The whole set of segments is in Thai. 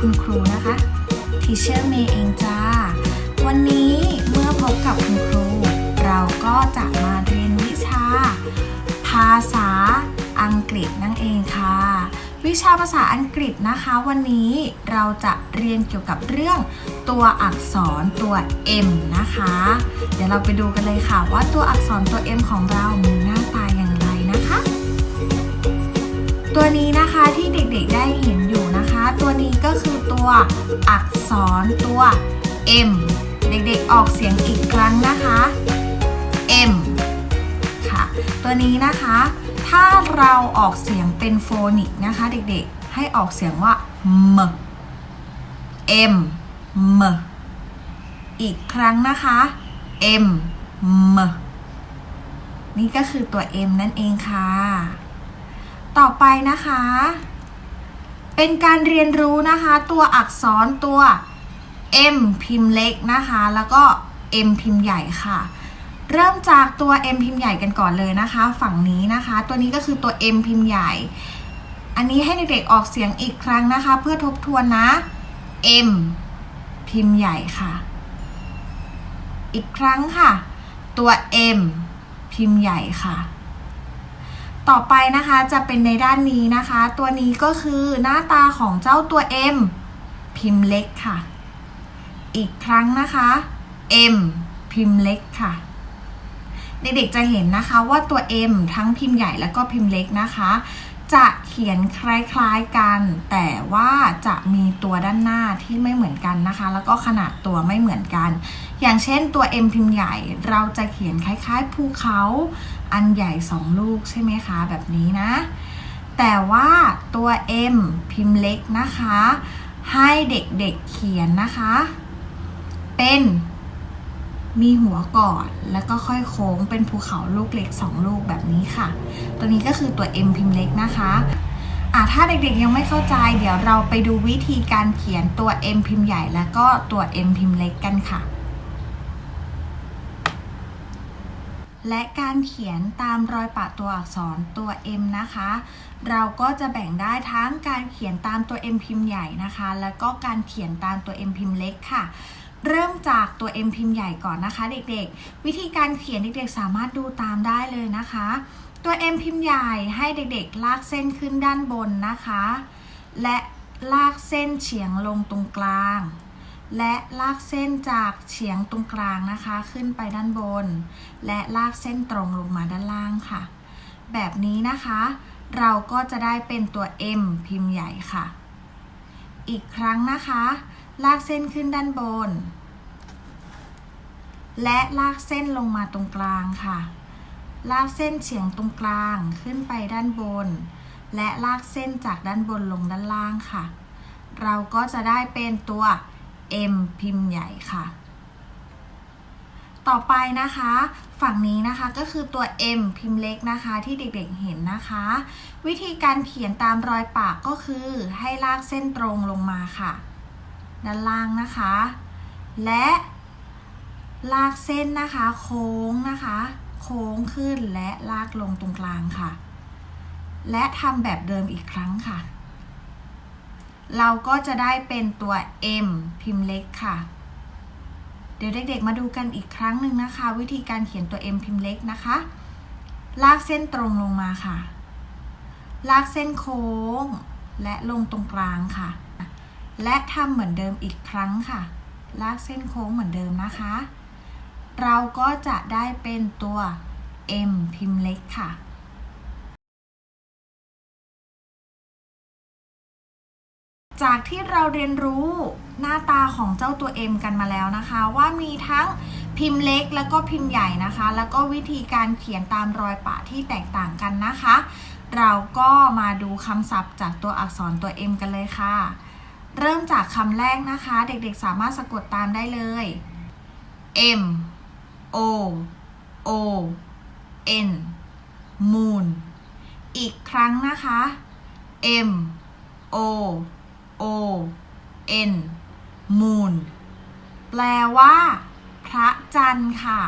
คุณครูนะคะ Teacher May เองจ้า วันนี้เมื่อพบกับคุณครู เราก็จะมาเรียนวิชา ภาษาอังกฤษนั่นเองค่ะ วิชาภาษาอังกฤษนะคะ วันนี้เราจะเรียนเกี่ยวกับเรื่องตัวอักษรตัว M นะคะ เดี๋ยวเราไปดูกันเลยค่ะว่าตัวอักษรตัว M ของเรามีหน้าตาอย่างไรนะคะ ตัวนี้นะคะที่เด็กๆได้เห็นอยู่นะคะ ตัวนี้ก็คือตัวอักษรตัว M เด็กๆออกเสียงอีกครั้งนะคะ M ค่ะ ตัวนี้นะคะ ถ้าเราออกเสียงเป็นโฟนิกนะคะ เด็กๆ ให้ออกเสียงว่า m m m อีกครั้งนะคะ m m นี่ก็คือตัว m นั่นเองค่ะ ต่อไปนะคะ เป็นการเรียนรู้นะคะ ตัวอักษรตัว M พิมพ์เล็กนะคะ แล้วก็ M พิมพ์ใหญ่ค่ะ เริ่มจากตัว M พิมพ์ใหญ่กันก่อนเลยนะคะ ฝั่งนี้นะคะ ตัวนี้ก็คือตัว M พิมพ์ใหญ่ อันนี้ให้เด็กๆออกเสียงอีกครั้งนะคะ เพื่อทบทวนนะ M พิมพ์ใหญ่ค่ะ อีกครั้งค่ะ ตัว M พิมพ์ใหญ่ค่ะ ต่อไปนะคะจะเป็นในด้านนี้นะคะ ตัวนี้ก็คือหน้าตาของเจ้าตัว M พิมพ์เล็กค่ะ อีกครั้งนะคะ M พิมพ์เล็กค่ะ เด็กๆจะเห็นนะคะว่าตัว M ทั้งพิมพ์ใหญ่แล้วก็พิมพ์เล็กนะคะ จะเขียนคล้ายๆกัน แต่ว่าจะมีตัวด้านหน้าที่ไม่เหมือนกันนะคะ แล้วก็ขนาดตัวไม่เหมือนกัน อย่างเช่นตัว M พิมพ์ใหญ่เราจะเขียนคล้ายๆภูเขาอันใหญ่สองลูกใช่ไหมคะ แบบนี้นะ แต่ว่าตัว M พิมพ์เล็กนะคะ ให้เด็กๆเขียนนะคะ เป็น มีหัวก่อนแล้วก็ค่อยโค้งเป็นภูเขาลูกเล็กสองลูกแบบนี้ค่ะ ตัวนี้ก็คือตัว M พิมพ์เล็กนะคะอะถ้าเด็กๆยังไม่เข้าใจ เดี๋ยวเราไปดูวิธีการเขียนตัว M พิมพ์ใหญ่แล้วก็ตัว M พิมพ์เล็กกันค่ะ และการเขียนตามรอยปะตัวอักษรตัว M นะคะ เราก็จะแบ่งได้ทั้งการเขียนตามตัว M พิมพ์ใหญ่นะคะ แล้วก็การเขียนตามตัว M พิมพ์เล็กค่ะ เริ่มจากตัว M พิมพ์ใหญ่ก่อนนะคะ เด็กๆ วิธีการเขียนเด็กๆ สามารถดูตามได้เลยนะคะ ตัว M พิมพ์ใหญ่ให้เด็กๆ ลากเส้นขึ้นด้านบนนะคะ และลากเส้นเฉียงลงตรงกลาง และลากเส้นจากเฉียงตรงกลางนะคะ ขึ้นไปด้านบน และลากเส้นตรงลงมาด้านล่างค่ะ แบบนี้นะคะ เราก็จะได้เป็นตัว M พิมพ์ใหญ่ค่ะ อีกครั้งนะคะ ลากเส้นขึ้นด้านบน และลากเส้นลงมาตรงกลางค่ะ ลากเส้นเฉียงตรงกลางขึ้นไปด้านบน และลากเส้นจากด้านบนลงด้านล่างค่ะ เราก็จะได้เป็นตัว M พิมพ์ใหญ่ค่ะ ต่อไปนะคะ ฝั่งนี้นะคะก็คือตัว M พิมพ์เล็กนะคะที่เด็กๆเห็นนะคะ วิธีการเขียนตามรอยปากก็คือให้ลากเส้นตรงลงมาค่ะ ด้านล่างนะคะ และลากเส้นนะคะ โค้งนะคะ โค้งขึ้นและลากลงตรงกลางค่ะ และทำแบบเดิมอีกครั้งค่ะ เราก็จะได้เป็นตัว M พิมพ์เล็กค่ะ เดี๋ยวเด็กๆมาดูกันอีกครั้งหนึ่งนะคะ วิธีการเขียนตัว M พิมพ์เล็กนะคะ ลากเส้นตรงลงมาค่ะ ลากเส้นโค้ง และลงตรงกลางค่ะ และทำเหมือนเดิมอีกครั้งค่ะ ลากเส้นโค้งเหมือนเดิมนะคะ เราก็จะได้เป็นตัว M พิมพ์เล็กค่ะ จากที่เราเรียนรู้หน้าตาของเจ้าตัว M กันมาแล้วนะคะ ว่ามีทั้งพิมพ์เล็กแล้วก็พิมพ์ใหญ่นะคะ แล้วก็วิธีการเขียนตามรอยปะที่แตกต่างกันนะคะ เราก็มาดูคำศัพท์จากตัวอักษรตัว M กันเลยค่ะ เริ่มจากคำแรกนะคะ เด็กๆสามารถสะกดตามได้เลย M O O N moon อีกครั้งนะคะ M O O N moon แปลว่า พระจันทร์ค่ะ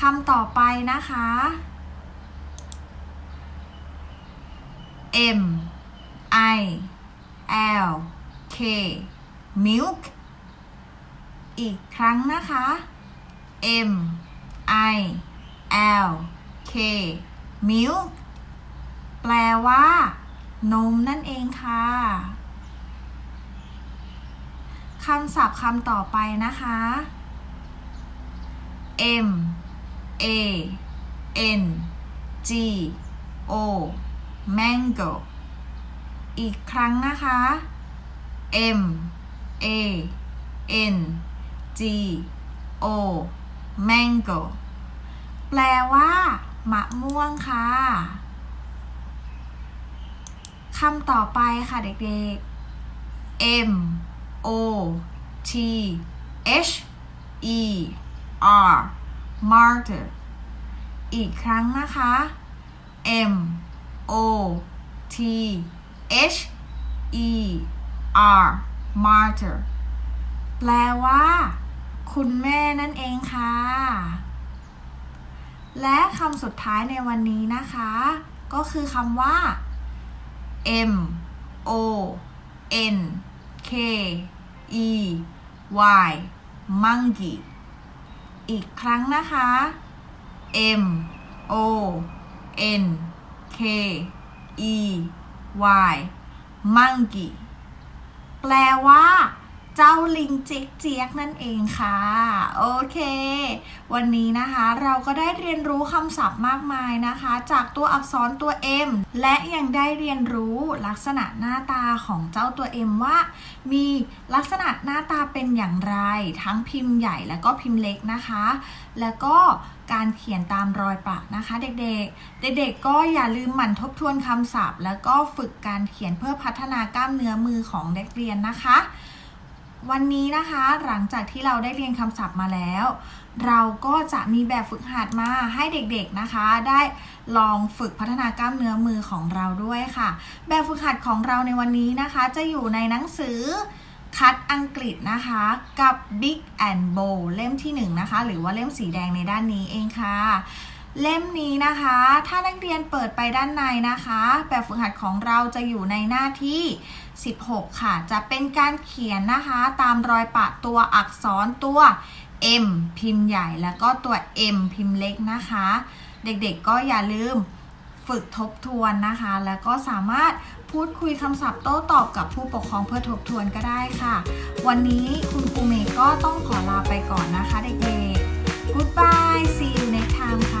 คำต่อไปนะคะ M I L K milk อีกครั้งนะคะ M I L K milk แปลว่า นมนั่นเองค่ะคำศัพท์คำต่อไปนะคะ M A N G O mango อีกครั้งนะคะ M A N G O mango แปลว่า มะม่วงค่ะคำต่อไปค่ะเด็กๆ M O T H E R martyr อีกครั้งนะคะ M O T H E R martyr แปลว่า คุณแม่นั่นเองค่ะ และคำสุดท้ายในวันนี้นะคะ ก็คือคำว่า M O N K E Y monkey อีกครั้งนะคะ M O N K E Y monkey แปลว่า เจ้าลิงเจ๊กเจี๊ยกนั่นเองค่ะ โอเค วันนี้นะคะเราก็ได้เรียนรู้คำศัพท์มากมายนะคะ จากตัวอักษรตัว M และยังได้เรียนรู้ลักษณะหน้าตาของเจ้าตัว M ว่า มีลักษณะหน้าตาเป็นอย่างไร ทั้งพิมพ์ใหญ่และก็พิมพ์เล็กนะคะ แล้วก็การเขียนตามรอยปะนะคะ เด็กๆ เด็กๆ ก็อย่าลืมหมั่นทบทวนคำศัพท์ แล้วก็ฝึกการเขียนเพื่อพัฒนากล้ามเนื้อมือของเด็กเรียนนะคะ วันนี้นะคะหลังจากที่เราได้เรียนคำศัพท์มาแล้ว เราก็จะมีแบบฝึกหัดมาให้เด็กๆนะคะ ได้ลองฝึกพัฒนากล้ามเนื้อมือของเราด้วยค่ะ แบบฝึกหัดของเราในวันนี้นะคะ จะอยู่ในหนังสือคัดอังกฤษนะคะกับ Big and Bold เล่มที่1นะคะ หรือว่าเล่มสีแดงในด้านนี้เองค่ะ เล่มนี้นะคะ ถ้านักเรียนเปิดไปด้านในนะคะ แบบฝึกหัดของเราจะอยู่ในหน้าที่ 16 ค่ะ จะเป็นการเขียนนะคะ ตามรอยปะตัวอักษรตัว M พิมพ์ใหญ่แล้วก็ตัว M พิมพ์เล็กนะคะ เด็กๆก็อย่าลืมฝึกทบทวนนะคะ แล้วก็สามารถพูดคุยคำศัพท์โต้ตอบกับผู้ปกครองเพื่อทบทวนก็ได้ค่ะ วันนี้คุณครูเมย์ก็ต้องขอลาไปก่อนนะคะเด็กๆ Goodbye See you next time.